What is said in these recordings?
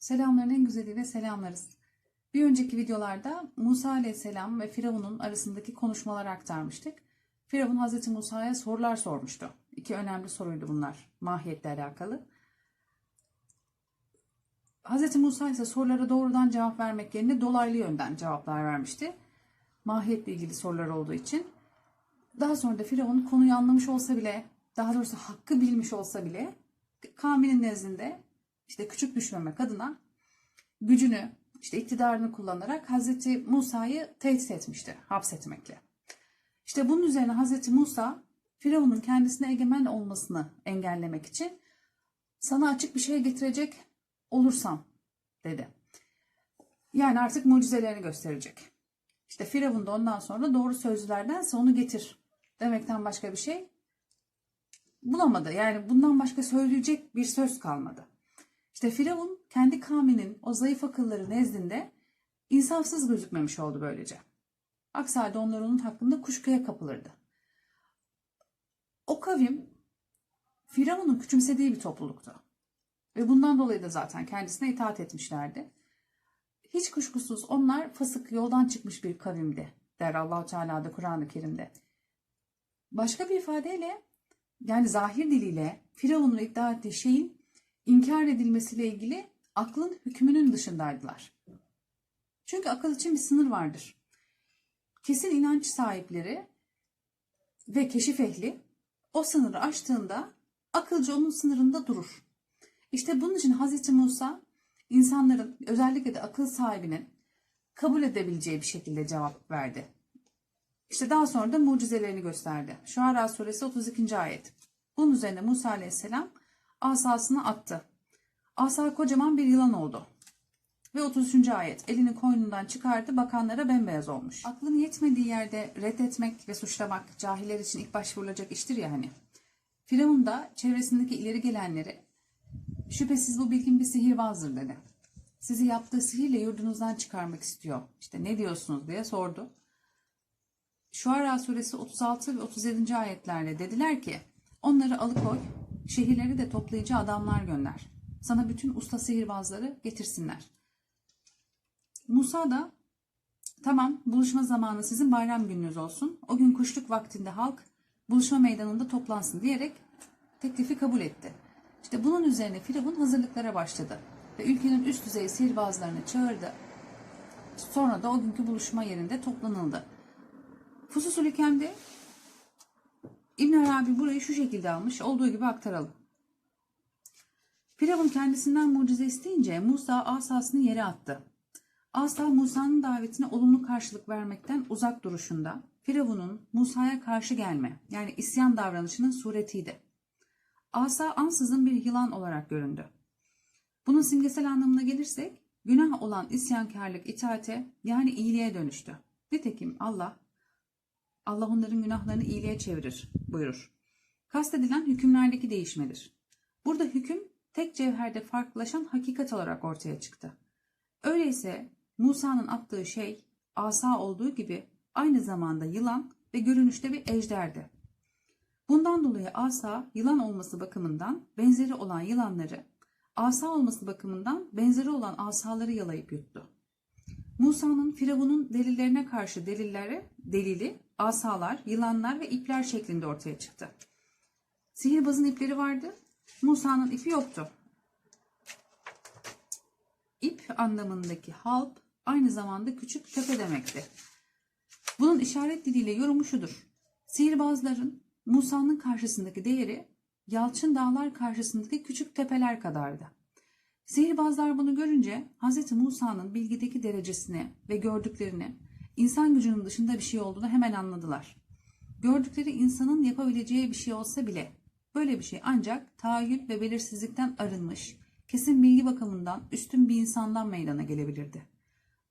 Selamların en güzeliyle selamlarız. Bir önceki videolarda Musa aleyhisselam ve Firavun'un arasındaki konuşmaları aktarmıştık. Firavun Hazreti Musa'ya sorular sormuştu. İki önemli soruydu bunlar mahiyetle alakalı. Hazreti Musa ise sorulara doğrudan cevap vermek yerine dolaylı yönden cevaplar vermişti. Mahiyetle ilgili sorular olduğu için. Daha sonra da Firavun konuyu anlamış olsa bile, daha doğrusu hakkı bilmiş olsa bile kavminin nezdinde işte küçük düşmemek adına gücünü, işte iktidarını kullanarak Hazreti Musa'yı tehdit etmişti, hapsetmekle. İşte bunun üzerine Hazreti Musa Firavun'un kendisine egemen olmasını engellemek için sana açık bir şey getirecek olursam dedi. Yani artık mucizelerini gösterecek. İşte Firavun da ondan sonra doğru sözlülerdense onu getir demekten başka bir şey bulamadı. Yani bundan başka söyleyecek bir söz kalmadı. İşte Firavun kendi kavminin o zayıf akılları nezdinde insafsız gözükmemiş oldu böylece. Aksi halde onlar onun hakkında kuşkuya kapılırdı. O kavim Firavun'un küçümsediği bir topluluktu. Ve bundan dolayı da zaten kendisine itaat etmişlerdi. Hiç kuşkusuz onlar fasık yoldan çıkmış bir kavimdi der Allahu Teala da Kur'an-ı Kerim'de. Başka bir ifadeyle yani zahir diliyle Firavun'un iddia ettiği şeyin inkar edilmesiyle ilgili aklın hükmünün dışındaydılar. Çünkü akıl için bir sınır vardır. Kesin inanç sahipleri ve keşif ehli o sınırı aştığında akılcı onun sınırında durur. İşte bunun için Hz. Musa insanların özellikle de akıl sahibinin kabul edebileceği bir şekilde cevap verdi. İşte daha sonra da mucizelerini gösterdi. Şuara suresi 32. ayet. Bunun üzerine Musa aleyhisselam asasını attı. Asa kocaman bir yılan oldu. Ve 33. ayet elini koynundan çıkardı bakanlara bembeyaz olmuş. Aklın yetmediği yerde reddetmek ve suçlamak cahiller için ilk başvurulacak iştir ya hani. Firavun da çevresindeki ileri gelenleri şüphesiz bu bilgin bir sihirbazdır dedi. Sizi yaptığı sihirle yurdunuzdan çıkarmak istiyor. İşte ne diyorsunuz diye sordu. Şuara suresi 36 ve 37. ayetlerle dediler ki onları alıkoy, şehirleri de toplayıcı adamlar gönder. Sana bütün usta sihirbazları getirsinler. Musa da tamam buluşma zamanı sizin bayram gününüz olsun. O gün kuşluk vaktinde halk buluşma meydanında toplansın diyerek teklifi kabul etti. İşte bunun üzerine Firavun hazırlıklara başladı ve ülkenin üst düzey sihirbazlarını çağırdı. Sonra da o günkü buluşma yerinde toplanıldı. Fususul Hikem'de İbn Arabi burayı şu şekilde almış. Olduğu gibi aktaralım. Firavun kendisinden mucize isteyince Musa asasını yere attı. Asa Musa'nın davetine olumlu karşılık vermekten uzak duruşunda Firavun'un Musa'ya karşı gelme yani isyan davranışının suretiydi. Asa ansızın bir yılan olarak göründü. Bunun simgesel anlamına gelirsek günah olan isyankarlık itaate yani iyiliğe dönüştü. Nitekim Allah Allah onların günahlarını iyiliğe çevirir buyurur. Kastedilen hükümlerdeki değişmedir. Burada hüküm tek cevherde farklılaşan hakikat olarak ortaya çıktı. Öyleyse Musa'nın attığı şey asa olduğu gibi aynı zamanda yılan ve görünüşte bir ejderdi. Bundan dolayı asa yılan olması bakımından benzeri olan yılanları, asa olması bakımından benzeri olan asaları yalayıp yuttu. Musa'nın Firavun'un delillerine karşı delilleri, delili asalar, yılanlar ve ipler şeklinde ortaya çıktı. Sihirbazın ipleri vardı, Musa'nın ipi yoktu. İp anlamındaki halp aynı zamanda küçük tepe demekti. Bunun işaret diliyle yorumu şudur. Sihirbazların Musa'nın karşısındaki değeri Yalçın Dağlar karşısındaki küçük tepeler kadardı. Sihirbazlar bunu görünce Hz. Musa'nın bilgideki derecesini ve gördüklerini insan gücünün dışında bir şey olduğunu hemen anladılar. Gördükleri insanın yapabileceği bir şey olsa bile böyle bir şey ancak tahayyül ve belirsizlikten arınmış, kesin bilgi bakımından üstün bir insandan meydana gelebilirdi.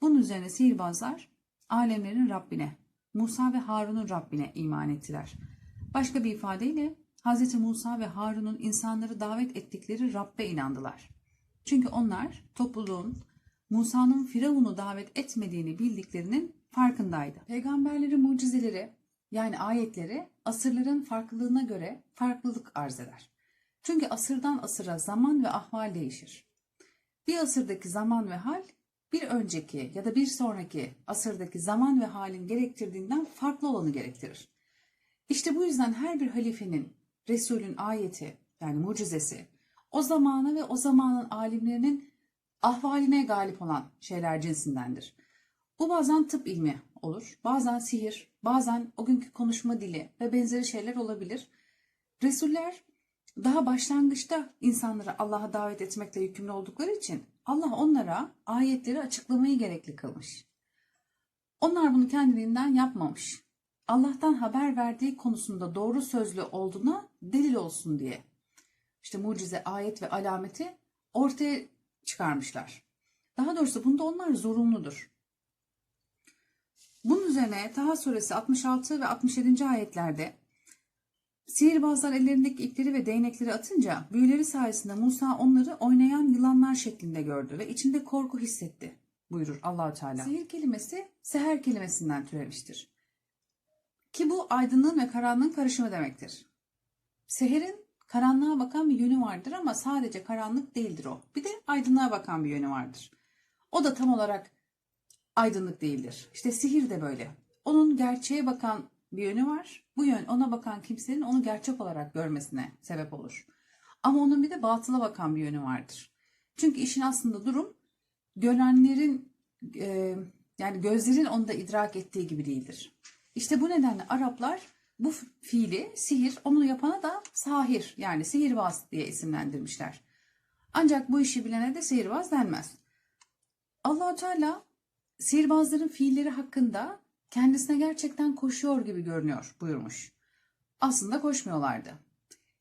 Bunun üzerine sihirbazlar alemlerin Rabbine, Musa ve Harun'un Rabbine iman ettiler. Başka bir ifadeyle Hz. Musa ve Harun'un insanları davet ettikleri Rabbe inandılar. Çünkü onlar topluluğun Musa'nın Firavun'u davet etmediğini bildiklerinin farkındaydı. Peygamberlerin mucizeleri yani ayetleri asırların farklılığına göre farklılık arz eder. Çünkü asırdan asıra zaman ve ahval değişir. bir asırdaki zaman ve hal bir önceki ya da bir sonraki asırdaki zaman ve halin gerektirdiğinden farklı olanı gerektirir. İşte bu yüzden her bir halifenin, Resulün ayeti yani mucizesi o zamana ve o zamanın alimlerinin ahvaline galip olan şeyler cinsindendir. Bu bazen tıp ilmi olur, bazen sihir, bazen o günkü konuşma dili ve benzeri şeyler olabilir. Resuller daha başlangıçta insanları Allah'a davet etmekle yükümlü oldukları için Allah onlara ayetleri açıklamayı gerekli kılmış. Onlar bunu kendiliğinden yapmamış. Allah'tan haber verdiği konusunda doğru sözlü olduğuna delil olsun diye. İşte mucize, ayet ve alameti ortaya çıkarmışlar. Daha doğrusu bunda onlar zorunludur. Bunun üzerine Taha suresi 66 ve 67. ayetlerde sihirbazlar ellerindeki ipleri ve değnekleri atınca büyüleri sayesinde Musa onları oynayan yılanlar şeklinde gördü ve içinde korku hissetti buyurur Allahü Teala. Sihir kelimesi seher kelimesinden türemiştir. Ki bu aydınlığın ve karanlığın karışımı demektir. Seherin karanlığa bakan bir yönü vardır ama sadece karanlık değildir o. Bir de aydınlığa bakan bir yönü vardır. O da tam olarak aydınlık değildir. İşte sihir de böyle. Onun gerçeğe bakan bir yönü var. Bu yön ona bakan kimsenin onu gerçek olarak görmesine sebep olur. Ama onun bir de batıla bakan bir yönü vardır. Çünkü işin aslında durum görenlerin e, yani gözlerin onu da idrak ettiği gibi değildir. İşte bu nedenle Araplar bu fiili sihir onu yapana da sahir yani sihirbaz diye isimlendirmişler. Ancak bu işi bilene de sihirbaz denmez. Allahu Teala sihirbazların fiilleri hakkında kendisine gerçekten koşuyor gibi görünüyor buyurmuş. Aslında koşmuyorlardı.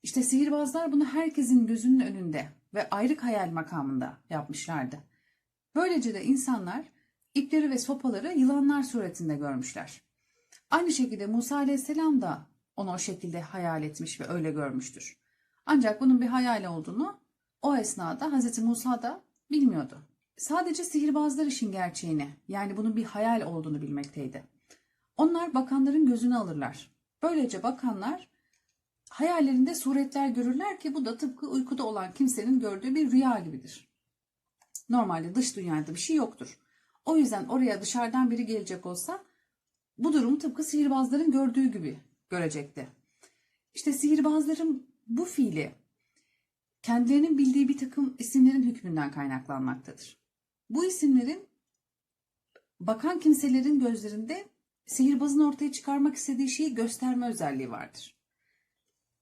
İşte sihirbazlar bunu herkesin gözünün önünde ve ayrık hayal makamında yapmışlardı. Böylece de insanlar ipleri ve sopaları yılanlar suretinde görmüşler. Aynı şekilde Musa aleyhisselam da onu o şekilde hayal etmiş ve öyle görmüştür. Ancak bunun bir hayal olduğunu o esnada Hz. Musa da bilmiyordu. Sadece sihirbazlar işin gerçeğini yani bunun bir hayal olduğunu bilmekteydi. Onlar bakanların gözünü alırlar. Böylece bakanlar hayallerinde suretler görürler ki bu da tıpkı uykuda olan kimsenin gördüğü bir rüya gibidir. Normalde dış dünyada bir şey yoktur. O yüzden oraya dışarıdan biri gelecek olsa bu durumu tıpkı sihirbazların gördüğü gibi görecekti. İşte sihirbazların bu fiili kendilerinin bildiği bir takım isimlerin hükmünden kaynaklanmaktadır. Bu isimlerin bakan kimselerin gözlerinde sihirbazın ortaya çıkarmak istediği şeyi gösterme özelliği vardır.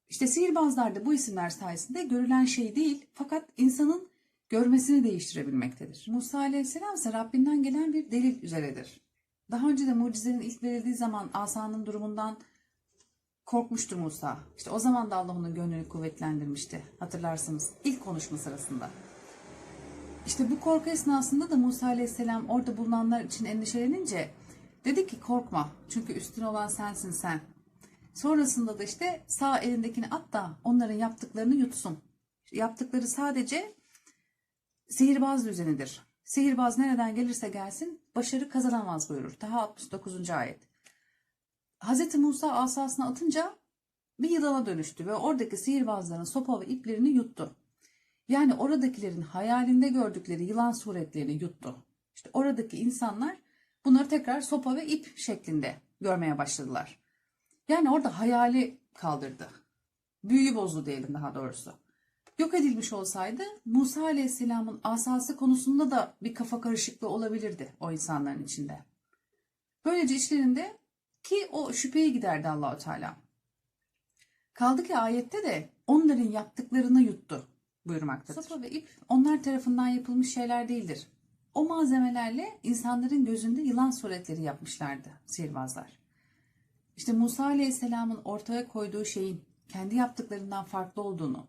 İşte sihirbazlar da bu isimler sayesinde görülen şey değil fakat insanın görmesini değiştirebilmektedir. Musa aleyhisselam ise Rabbinden gelen bir delil üzeredir. Daha önce de mucizenin ilk verildiği zaman asanın durumundan korkmuştu Musa. İşte o zaman da Allah onun gönlünü kuvvetlendirmişti. Hatırlarsınız ilk konuşma sırasında. İşte bu korku esnasında da Musa aleyhisselam orada bulunanlar için endişelenince dedi ki korkma çünkü üstün olan sensin sen. Sonrasında da işte sağ elindekini at da onların yaptıklarını yutsun. Yaptıkları sadece sihirbaz düzenidir. Sihirbaz nereden gelirse gelsin başarı kazanamaz buyurur. Taha 69. ayet. Hz. Musa asasını atınca bir yılana dönüştü ve oradaki sihirbazların sopa ve iplerini yuttu. Yani oradakilerin hayalinde gördükleri yılan suretlerini yuttu. İşte oradaki insanlar bunları tekrar sopa ve ip şeklinde görmeye başladılar. Yani orada hayali kaldırdı. Büyüyü bozdu diyelim daha doğrusu. Yok edilmiş olsaydı Musa Aleyhisselam'ın asası konusunda da bir kafa karışıklığı olabilirdi o insanların içinde. Böylece içlerinde ki o şüpheyi giderdi Allahu Teala. Kaldı ki ayette de onların yaptıklarını yuttu buyurmaktadır. Sopa ve ip onlar tarafından yapılmış şeyler değildir. O malzemelerle insanların gözünde yılan suretleri yapmışlardı sihirbazlar. İşte Musa Aleyhisselam'ın ortaya koyduğu şeyin kendi yaptıklarından farklı olduğunu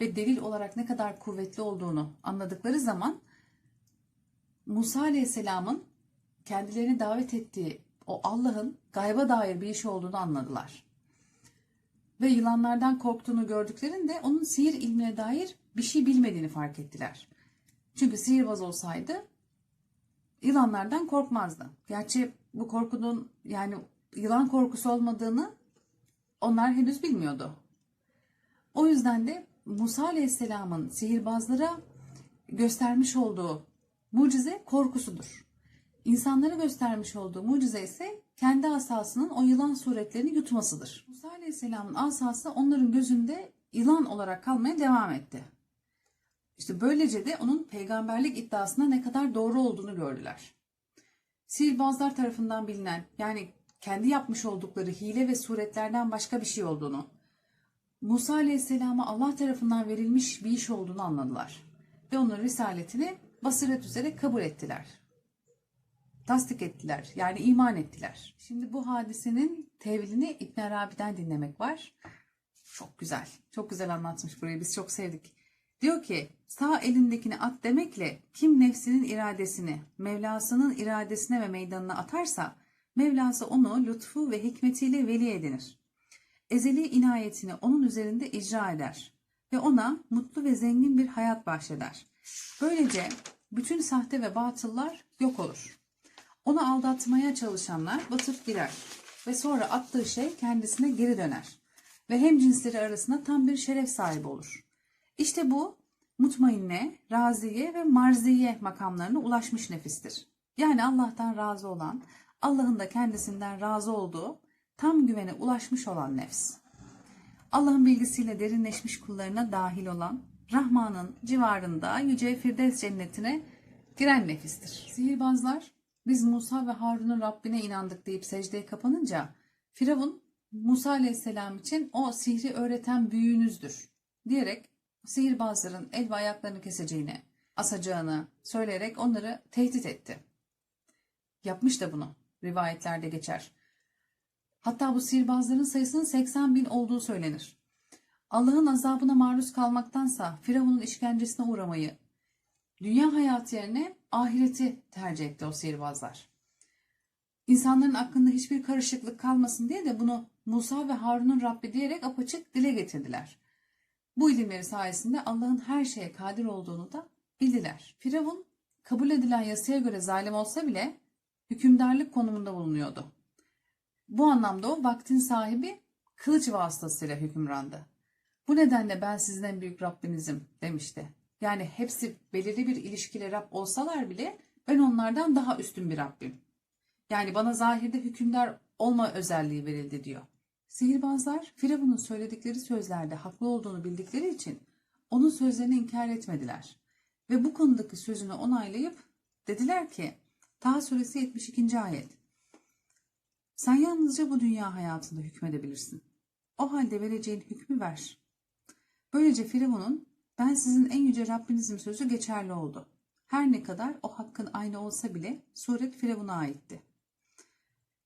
ve delil olarak ne kadar kuvvetli olduğunu anladıkları zaman Musa Aleyhisselam'ın kendilerini davet ettiği o Allah'ın gayba dair bir iş olduğunu anladılar. Ve yılanlardan korktuğunu gördüklerinde onun sihir ilmine dair bir şey bilmediğini fark ettiler. Çünkü sihirbaz olsaydı yılanlardan korkmazdı. Gerçi bu korkunun yani yılan korkusu olmadığını onlar henüz bilmiyordu. O yüzden de Musa Aleyhisselam'ın sihirbazlara göstermiş olduğu mucize korkusudur. İnsanlara göstermiş olduğu mucize ise kendi asasının o yılan suretlerini yutmasıdır. Musa Aleyhisselam'ın asası onların gözünde yılan olarak kalmaya devam etti. İşte böylece de onun peygamberlik iddiasına ne kadar doğru olduğunu gördüler. Sihirbazlar tarafından bilinen yani kendi yapmış oldukları hile ve suretlerden başka bir şey olduğunu, Musa Aleyhisselam'a Allah tarafından verilmiş bir iş olduğunu anladılar. Ve onun risaletini basiret üzere kabul ettiler. Tasdik ettiler. Yani iman ettiler. Şimdi bu hadisenin tevilini İbn Arabi'den dinlemek var. Çok güzel. Çok güzel anlatmış burayı. Biz çok sevdik. Diyor ki sağ elindekini at demekle kim nefsinin iradesini Mevlasının iradesine ve meydanına atarsa Mevlası onu lütfu ve hikmetiyle veli edinir. Ezeli inayetini onun üzerinde icra eder ve ona mutlu ve zengin bir hayat bahşeder. Böylece bütün sahte ve batıllar yok olur. Onu aldatmaya çalışanlar batıp girer ve sonra attığı şey kendisine geri döner ve hem cinsleri arasında tam bir şeref sahibi olur. İşte bu mutmainne, raziye ve marziye makamlarına ulaşmış nefistir. Yani Allah'tan razı olan, Allah'ın da kendisinden razı olduğu tam güvene ulaşmış olan nefs. Allah'ın bilgisiyle derinleşmiş kullarına dahil olan, Rahman'ın civarında yüce Firdevs cennetine giren nefistir. Sihirbazlar, biz Musa ve Harun'un Rabbine inandık deyip secdeye kapanınca, Firavun, Musa aleyhisselam için o sihri öğreten büyüğünüzdür diyerek sihirbazların el ve ayaklarını keseceğini, asacağını söyleyerek onları tehdit etti. Yapmış da bunu. Rivayetlerde geçer. Hatta bu sihirbazların sayısının 80 bin olduğu söylenir. Allah'ın azabına maruz kalmaktansa Firavun'un işkencesine uğramayı, dünya hayatı yerine ahireti tercih etti o sihirbazlar. İnsanların aklında hiçbir karışıklık kalmasın diye de bunu Musa ve Harun'un Rabbi diyerek apaçık dile getirdiler. Bu ilimleri sayesinde Allah'ın her şeye kadir olduğunu da bildiler. Firavun kabul edilen yasaya göre zalim olsa bile hükümdarlık konumunda bulunuyordu. Bu anlamda o vaktin sahibi kılıç vasıtasıyla hükümrandı. Bu nedenle ben sizin en büyük Rabbinizim demişti. Yani hepsi belirli bir ilişkiyle Rab olsalar bile ben onlardan daha üstün bir Rabbim. Yani bana zahirde hükümdar olma özelliği verildi diyor. Sihirbazlar Firavun'un söyledikleri sözlerde haklı olduğunu bildikleri için onun sözlerini inkar etmediler. Ve bu konudaki sözünü onaylayıp dediler ki Taha suresi 72. ayet Sen yalnızca bu dünya hayatında hükmedebilirsin. O halde vereceğin hükmü ver. Böylece Firavun'un ben sizin en yüce Rabbinizim sözü geçerli oldu. Her ne kadar o hakkın aynı olsa bile suret Firavun'a aitti.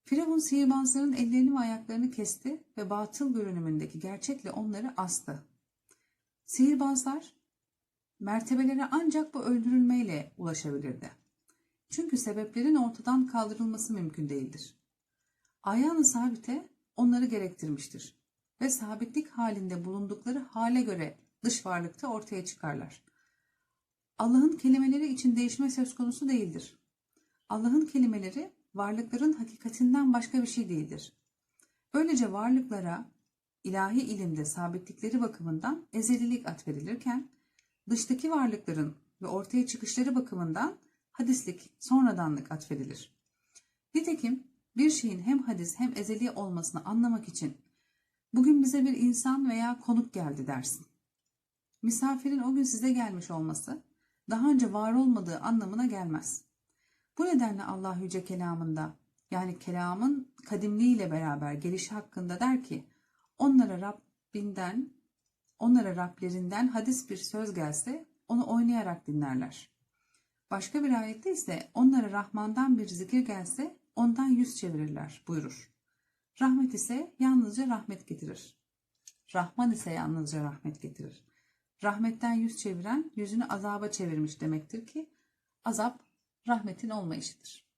Firavun sihirbazların ellerini ve ayaklarını kesti ve batıl görünümündeki gerçekle onları astı. Sihirbazlar mertebelere ancak bu öldürülmeyle ulaşabilirdi. Çünkü sebeplerin ortadan kaldırılması mümkün değildir. Ayağını sabite onları gerektirmiştir ve sabitlik halinde bulundukları hale göre dış varlıkta ortaya çıkarlar. Allah'ın kelimeleri için değişme söz konusu değildir. Allah'ın kelimeleri varlıkların hakikatinden başka bir şey değildir. Böylece varlıklara ilahi ilimde sabitlikleri bakımından ezelilik atfedilirken dıştaki varlıkların ve ortaya çıkışları bakımından hadislik, sonradanlık atfedilir. Nitekim bir şeyin hem hadis hem ezeli olmasını anlamak için bugün bize bir insan veya konuk geldi dersin. Misafirin o gün size gelmiş olması daha önce var olmadığı anlamına gelmez. Bu nedenle Allah Yüce kelamında yani kelamın kadimliğiyle beraber gelişi hakkında der ki onlara Rabbinden onlara Rablerinden hadis bir söz gelse onu oynayarak dinlerler. Başka bir ayette ise onlara Rahman'dan bir zikir gelse ondan yüz çevirirler buyurur. Rahmet ise yalnızca rahmet getirir. Rahman ise yalnızca rahmet getirir. Rahmetten yüz çeviren yüzünü azaba çevirmiş demektir ki azap rahmetin olmayışıdır.